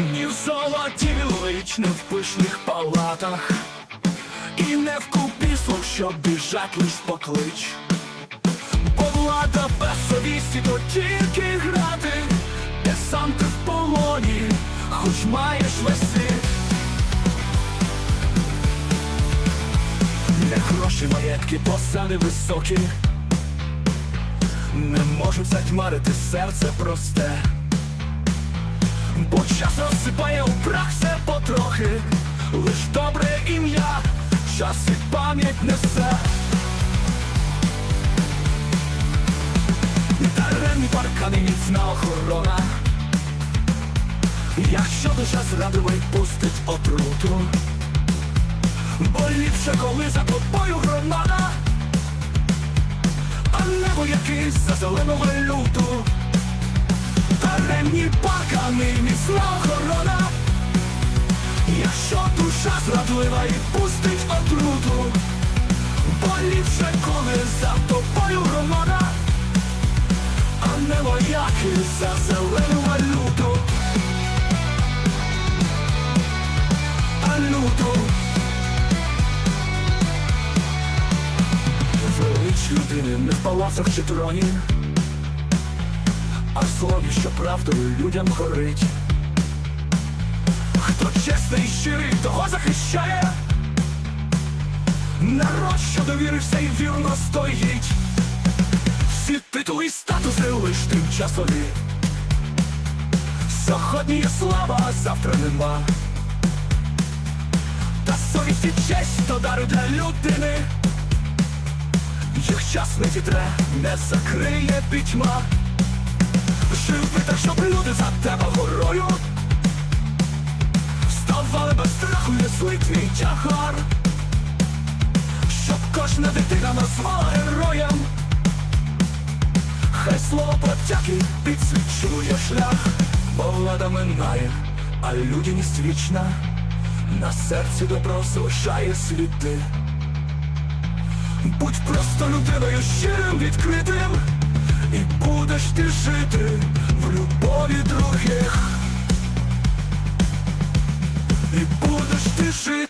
Ні в золоті велич, не в пишних палатах, і не в купі слов, що біжать лиш поклич. Бо влада без совісті, то тільки грати, де сам ти в полоні, хоч маєш весь. Не гроші, маєтки, посади високі, не можуть затьмарити серце просте. Бо час розсипає у прах все потрохи, лиш добре ім'я, час і пам'ять несе. Даремні паркани, міцна охорона. Якщо душа зрадливий пустить отруту, бо ліпше, коли за тобою громада, а небо якийсь за зелену валюту. Даремні паркани, душа зрадлива і пустить отруту, бо ліпше, коли за тобою громада, а не вояки за зелену валюту. А люту. Велич людини не в палацах чи троні, а в слові, що правдою людям горить. Хто чесний і щирий, того захищає. Народ, що довірився і вірно стоїть. Всі титули і статуси лиш тимчасові. Сьогодні є слава, а завтра нема. Та совість і честь то дари для людини. Їх час не зітре, не закриє пітьма. Живи так, щоб люди за тебе горою несли твій тягар Щоб кожна дитина назвала героєм. Хай слово подяки підсвічує шлях Бо влада минає, а людяність вічна. На серці добро залишає сліди. Будь просто людиною щирим, відкритим І будеш ти жити других